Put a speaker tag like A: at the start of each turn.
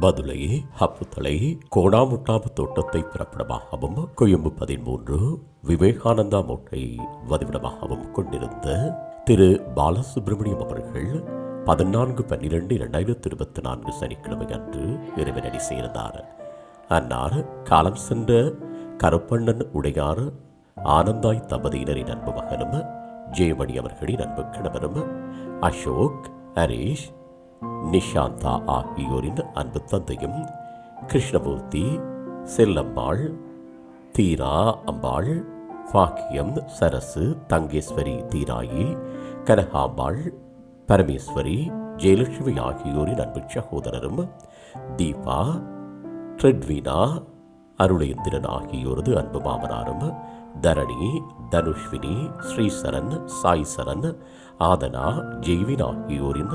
A: பதுளை ஹப்புத்தலை கோணாமுட்டாபு தோட்டத்தை பிறப்பிடமாகவும் கொழும்பு பதிமூன்று விவேகானந்தா மோட்டை வதிவிடமாகவும் கொண்டிருந்த திரு பாலசுப்ரமணியம் அவர்கள் பதினான்கு பன்னிரண்டு இரண்டாயிரத்தி இருபத்தி நான்கு சனிக்கிழமை அன்று இறைவனடி சேர்ந்தார். அன்னார் காலம் சென்ற கருப்பண்ணன் உடையார் ஆனந்தாய் தம்பதியினரின் அன்பு மகனும் ஜெயமணி அவர்களின் அன்பு கணவரும் அசோக் ஹரீஷ் நிஷாந்தா ஆகியோரின் அன்பு தந்தையும் கிருஷ்ணமூர்த்தி செல்லம்மாள் தீரா அம்பாள் பாக்கியம் சரசு தங்கேஸ்வரி தீராயி கனகாம்பாள் பரமேஸ்வரி ஜெயலட்சுமி ஆகியோரின் அன்பு சகோதரரும் தீபா ட்ரெட்வினா அருளேந்திரன் ஆகியோரது அன்பு மாமனாரும் தரணி தனுஷ்வினி ஸ்ரீசரன் சாய்சரன் ஆதனா ஜெய்வின் ஆகியோரின்